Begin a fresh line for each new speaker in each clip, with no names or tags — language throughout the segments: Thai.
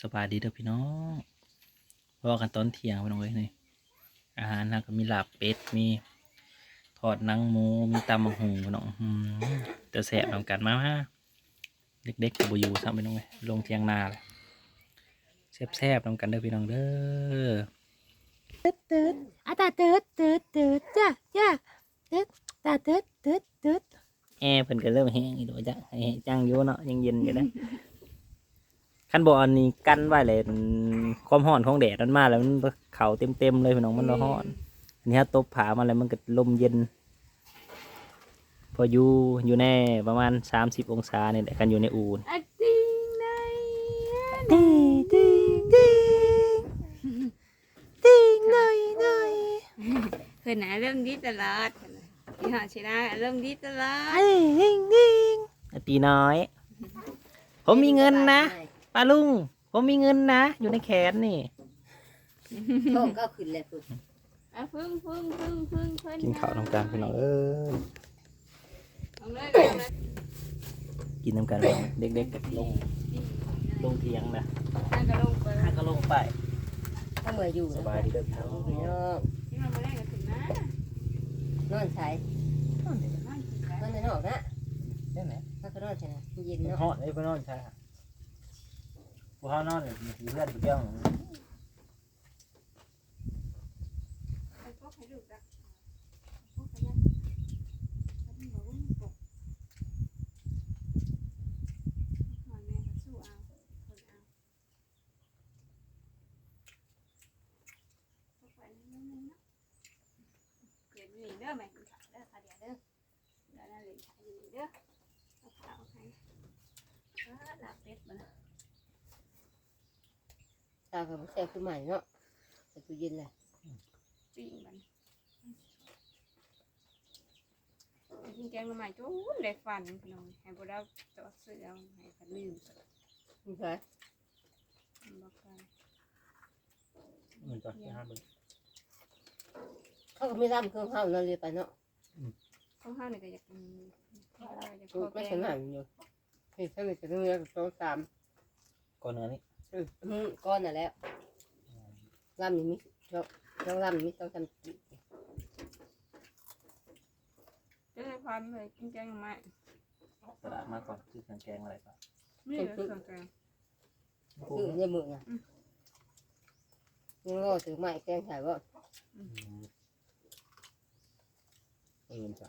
สบายดีเด้อพี่น้องพอกันตอนเที่ยงพี่น้องเอ้ยนี่อาหารนะก็มีลาบเป็ดมีทอดหนังหมูมีตำมะหูพี่น้องอืมจะแสบนำกันมาฮะเด็กๆกับบอยู่ซ้ำพี่น้องเอ้ยลงเที่ยงนาเลยแซ่บๆนำกันเด้อพี่น้องเด้อ
ตืดอะตาตืดตืดตืดจ้าจ้าตืดตาตืดตืดตืด
แอร์เพิ่นก็เริ่มแห้งอีกแล้วจ้ะให้จังอยู่เนาะยังเย็นอยู่นะ ขั้นบ่อันนี้กั้นไว้เลยความร้อนของแดดมันมาแล้วมันเข่าเต็มๆเลยพี่น้องมันร้อนอันนี้ถ้าตบผามาแล้วมันก็ลมเย็น พออยู่อยู่ในประมาณสามสิบองศาเนี่ยแหละกันอยู่ในอูน
ติงในติติติงติงหน่อยหน่อย
เพื่อนนะเริ่มดีตลอดพี่หอชินะเริ่มดีตลอด
ติงติงติง
ตีน้อย ผมมีเงินนะ ป้าลุง ผมมีเงินนะ อยู่ในแขนนี่
โชคก็ขึ้นเลยพุ่น
อะพึ่งพึ่งพึ่งพึ่งเพื่อน
กินข้าวน้ำกันพี่น้องเออ
เอาเลยเอาเลย
กินน้ำกันเลยเด็กๆกับลงลงเทียงนะ
นั่งก็ลงไป
ถ้าก็ลงไป
ถ้าเมื่ออยู่
ส
นะ
บายดีเด้อพี่น้อง
พี่น้อง
ที่เรามาแรกกันถึงนะ
นอนใช้
นั่งกินไป
นอนในนอกนะ
ได้ไหม
ถ้าก็นอนใช่นะเย็นเนาะ
หอดไอ้พี่นอนใช่พว กเขานอนอยู่เพื่อนไปเที่ยว
ไอ้พวกให้ดูดักพวกขยันฉันบอกว่ามันปกหอยแม่ก็สู้เอาคนเอาพวกไปนั่นนั่นนะเกิดหนีเด้อแม่กินข้าวเด้อค่ะเดี๋ยวเด้อเดี๋ยวนั่นเลยอยู่เด้อเอาข้าวให้อ่าลาบเป็ดมา
ตากับแซ่บขึ้นใหม่เนาะแต่ตู้เย็นแหละ
ปิ้งมันกินแกงมาใหม่จู้ได้ฟันพี่น้องให้บ่ได้จอดเสื้อเอาให้ฟันลืม
มีใช่
บอกกัน
มันจะห้าเบอร์
เขาก็ไม่ร่ำเครื่องข้าวเราเลยไปเนาะ
ข้าวห้านี่ก็อยากกินอยาก
ถู
ข
ก
อ
ไม่
แก
ข
ง
นาดอยู่เฮ้ยถ้ามีจะต้องเรียกโต๊ะสาม
ก่อนเนื้อนี่
อืมก้อนน่ะแล้วร่ำนี่มีเจ้าเจ้าร่ำนี่ต้องทำกิน
จะได้ฟันเลยกินแกงมาใหม่
สลัดมาก่อนคือเครื่องแกงอะไรก่อน
นี่เลยเครื่องแกง
ซื้อในมือน่ะยังรอถือไม้แกงใส่ว่า
เออจ้ะ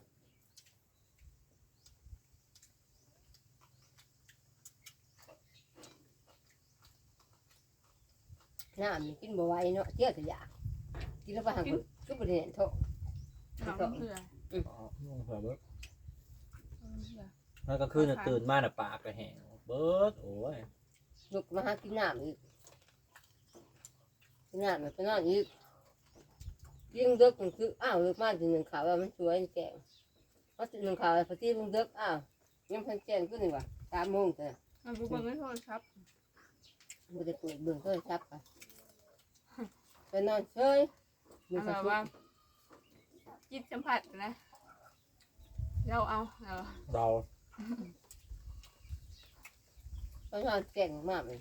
น้ำนี่กินบ่ไหวเนาะเจี๊ยบจะอยากกินแล้วไปหันก็ประเด็นโทษ
น้องเกลือ
อ๋อเผื่อเบิร์ด
เกลือ
แล้วก็คืนน่ะตื่นมาน่ะปากก็แห้งเบิร์ดโอ้ย
ลุกมาหากินน้ำอีกกินน้ำมันไปนอนอีกยิ่งเด็กมันคืออ้าวเลิกมาถึงหนึ่งข่าวว่ามันสวยแกงเพราะหนึ่งข่าวพอที่ลุงเด็กอ้าวยังพันแจ้งก็หนึ่งว่ะสามโมงแต่
มันบุกเบิ้งไม่โทษครับ
มันจะเปิดเบิ่งก็ชับไป ไปนอนเฉยมี
เอา
ความ
แบบ
สุ
ว่า
ข
จิตสัมผัสนะ เราเอาเอา
เรา
ไปนอนแก่งมากเลย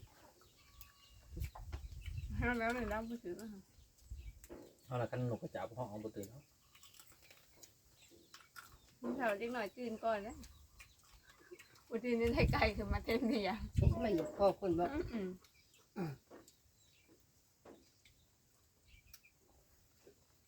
ห้าแล้วเลยเราไปถือมา
เอาละกันหนุกกระจับห้องเอาบตื่นเนาะ
เราเล็กหน่อยตื่นก่อนนะอุตื่นนี่ได้ไกลขึ้นมาเต็มที่ยัง
ไม่อยู่พ่อคนว่า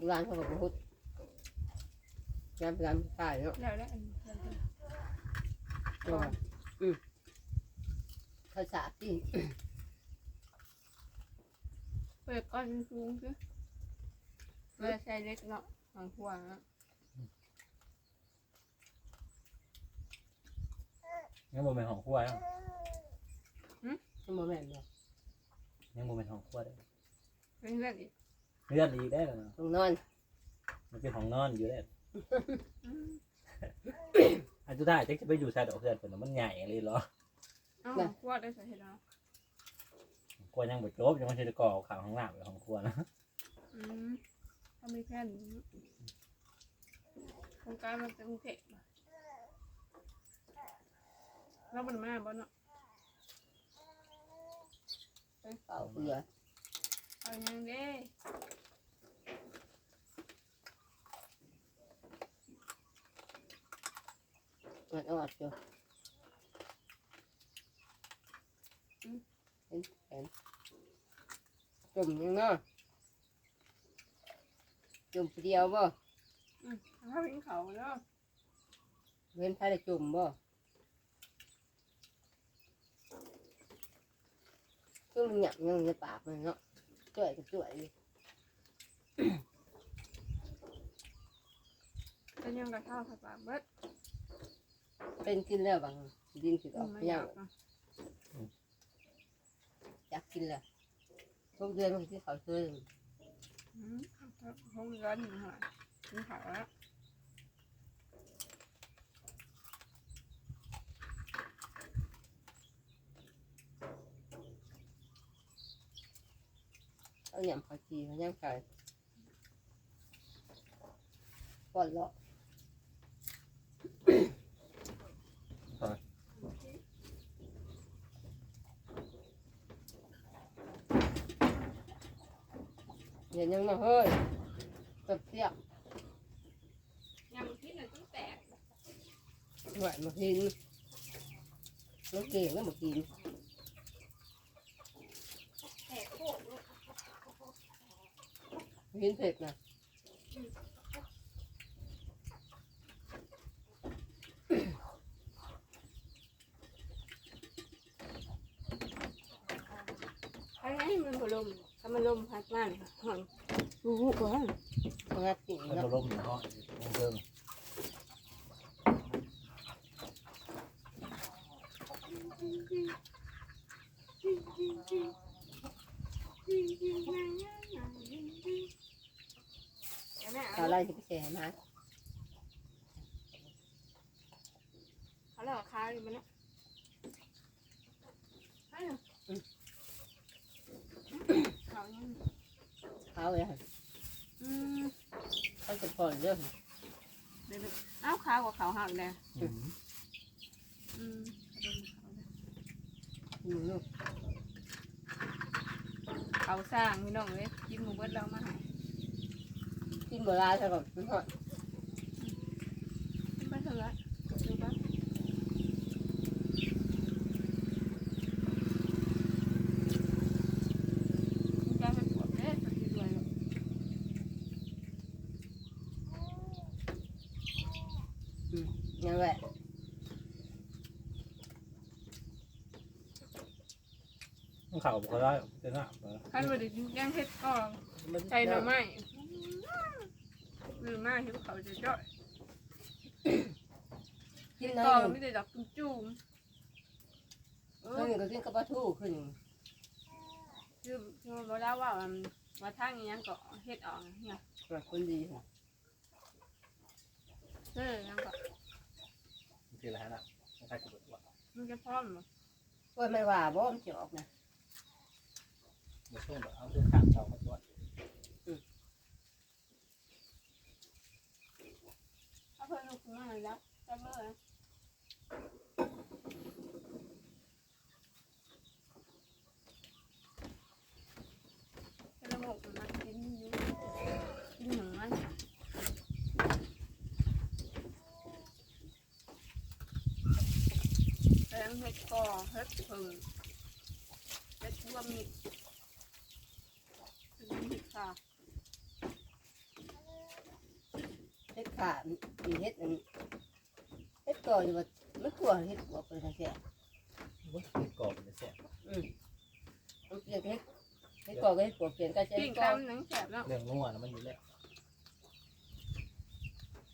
ลูกว่า
โอ้ยแล้วปลาตายบนนี้ยังไงเดี๋ยวเราไปไว้แล้วอะ
เอาเหมือน
เมื่อยเลยเป็นเมืองก็เลยฮดเมืองเราบอกว่ายังไงแล้วเมื่อยแล้วพักก็ปลาตายเลยลูกหลานเขาก็ไปฮดย้ำย้ำตายเนาะ
แล้วแล้วอันนี้
ก็อืมเขาสาบที่
เปิดก้อนสูงคือเวลาใช้เล็กเนาะหางขวาง
งั้นบนเป็นของคู่ไว้เนาะ
มันบ่แม่นเนาะ
ยังบ่เป็นห้องครัวได้
เป็นเรื่องอีก
เลื่อนอีกได้แล้วเนาะ
ต้องนอน
มันเป็นห้องนอนอยู่ได้
อืม
อันสุดท้ายจักจะไปอยู่ชายดอกเพื่อนเพิ่นน่ะมันใหญ่เลยเหรอ
เอ้าขวดได้ใส่เห็ดแล้ว
กลัวยังบ่จบยังไม่ใช่จะก่อข่าวข้างหน้าไปห้องครัวนะ
อืมเขามีแค่นี้โครงการมันเป็นกรุงเทพบ่เราเป็นมาบ่เนาะ
เปล่าเบื่อ
เอายังเด้
มันออดอยู่เห็นเห็นจุ่มยังเนาะจุ่มผู้เดียวบ่
อืมเขาเป็นเขาเนาะ
เว้นพายได้จุ่มบ่จุ่มหยักยังในปากมันเนาะช่วยก็ช่วย
เป็นยังกับข้าวผัดปลาเบิด
เป็นกินแล้วบางดินสิอ
อื
อก
มไม่
ไม่
อยา
ยัง
กอะ
อยากกินแล้วทุกเดือนมันที่เขาซื้อ
อืมเขาเงินอยู่ห่ากินข้าวแล้ว
เอาหยำผักชีมาย่างไก่ก่อนเลาะเดี๋ยวยังมาเฮ้ยตับเสียบ
ยังคิดหนึ่งต้องแตก
หน่อยมากินน้องเก่งแล้วมากิน
แตกโคตร
กินเผ็ดนะ
ไอ้ไอ้มันบลมถ้ามันลมพัดมาเนี่ยห่อนรู้ก่อน
มางัดกิน
มัน
เนาะ
ก็ล้มอยู่ห้องเดิม
ข้าวไรที่ไปแช่มา
เขาเล่าคาอยู่มันเนี่ยเขายัง
ข้าวเลยค่ะ
อืม
ข้าวจะพอเรื่อง
เดี๋ยวเอ้าขาวกว่าเขาหักเลยอืม
อืมลูก
เขาสร้างพี่น้องเลยกินหมูเบิดเรามาให้
กิ นโบราณใช่ก่อนมันหอด
ไปเถอะดูบ้างแกเป็นปวดเด้สักทีด้วย
ยังแหละ
ต้องเข่าบ่ได้จะหน้าเออ
ขั้นวันนี้แกงเห็ดก็ใจหน่อไม้ หรือมาเห็ดเขาจะจ่อย
กิน
ก็
น้อย
ไม่ได้ดอกจุ่มจุ่มเอ
เพิ่
อง
ก็กินกับปลาทูขึ้น
คือคือบอกแล้วว่าว่าทางนี้ยังก็เห็ดออกเนี่ย
กระคนดีค่ะ
เออยังก็
คืออะไรนะไม่ใช่จุดว่า
มันจะพร้อม
โอ้ยไม่ว่าบ่มันจะออกนะ
บ่ช่วงแบบเอาเรื่องข้ามเสามาตรวจ
ถ้า เพิ่นลูกมาแล้วจะเมื่อจะหมกมันกินอยู่กินหนึ่งมันแปงเห็ดกอเห็ดผึ่งเห็ดรวมมิตรเป็นมิตรค่ะ
เฮ็ด ขามีเฮ็ดอันเฮ็ดก่ออยู่ว่ามันตัวเฮ็ดบอกไปทางแก่
ว่าเฮ็ดก่อเป็นแซ่บ
มันเปลี่ยนเฮ็ดเฮ็ดก่อก็เฮ็ดก่อเปลี่ยนก็จะ
ปิ้
เฮ็
ง
ดก่อ
ตามหนังแสบแล้ว
เรื่องนัวนะมันอยู่แล้ว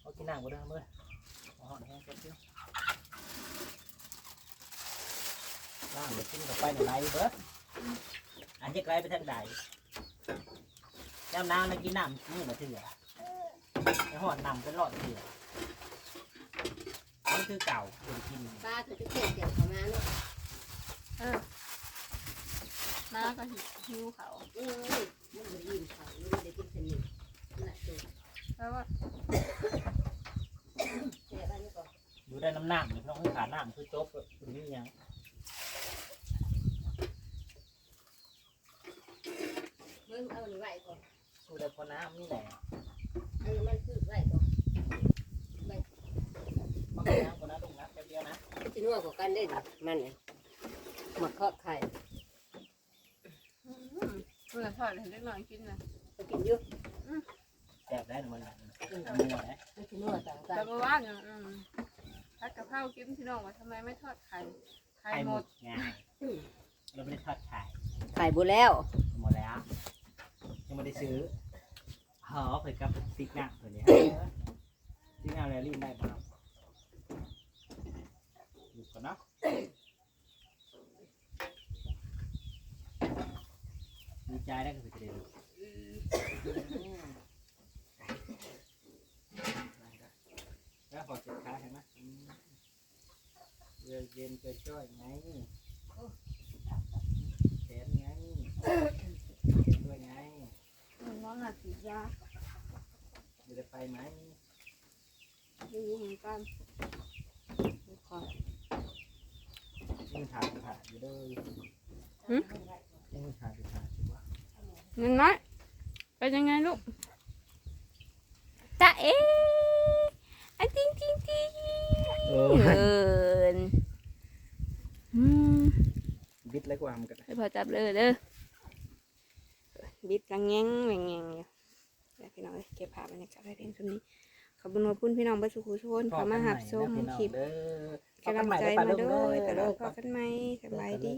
เอากินน้ำก็ได้เมื่อเอาหอนแห้งแป๊บเดียวน้ำเดี๋ยวกินกับไปในไรเบิดอันจะไกลไปทางใดน้ำน้ำนะกินน้ำนี่มาเถื่อ ไอ้หอดนำเป็นรอดเถื่อนี่คือเก่าเป็นกิน
ป้าเธอจะเก็บเก็บเขามาเนาะ
น้าก็หิวเขา
เออมันได้ยินเขาไมันได้กินสนิทนั่นแหละตัว
แล้วว่า
แค่บ้านนี้ก่อน
อยู่ได้น้ำน้ำนี่น้องขาดน้ำคือจบคุณนี่ยัง
เบิ่งเอาหนี่ไว้ก่อน
กูได้พอน้ำนี่แหละ
อันนี้มันคือไว้ก่อน
บางน้ำก็น้ำลงน้ำแป๊บเดียวนะ
สินัวกว่ากันได้ดิมันนี่หมักทอดไข่
เพื่อนทอดให้เล็กน้อยกินนะ
ไปกินอยู่
แซ่บได้หนึ่งวันละมัวนะ
มันสินัวต่าง
แต่เมื่อวานเนี่ยอืมพัดกะเพรากินพี่น้องว่าทำไมไม่ทอดไข่ไข่
ไข่
ห
ห
ม
ม
ด
ดไงเราไม่ได้ทอดไข่
ไข่บ่แล้ว
หมดแล้วยังไม่ได้ซื้อ อเผยกับติ๊กหน้าตัวนี้ติ๊กหน้าแรลลี่ได้ป่ะครับอยู่ก่อนนะดีใจได้ก็คือจะได้ดูแล้วพอเจ็บขาเห็นไหมเรือเย็นเกิดจ้อยไงแขนไงเจ็บด้วยไง
น้องหาสียา
จะได้ไปไหม
ไม่รู้เหมือนกันคอย
ยังถ่ายถ่ายอยู่เด้อยังถ่ายถ่ายอยู่ว่า
เงินน้อยเป็นยังไงลูกตาเอ๋อะจริงจริงจริง
โอ้
เอินอืม
บิดเล็กกว่ามันก็ได้
ให้พอจับเลยเด้อบิดกังแงงแหวงแงงอยู่เดี๋ยว พี่น้องเอ้ยเก็บภาพบรรยากาศไว้เพียงเท่านี้ขอบคุณขอบคุณพี่น้องประสุขุทุกคนเขามาหับชมคลิป
เด้อกำ
ลังใจมาด้วยตลอดพอกันไหมสบายดี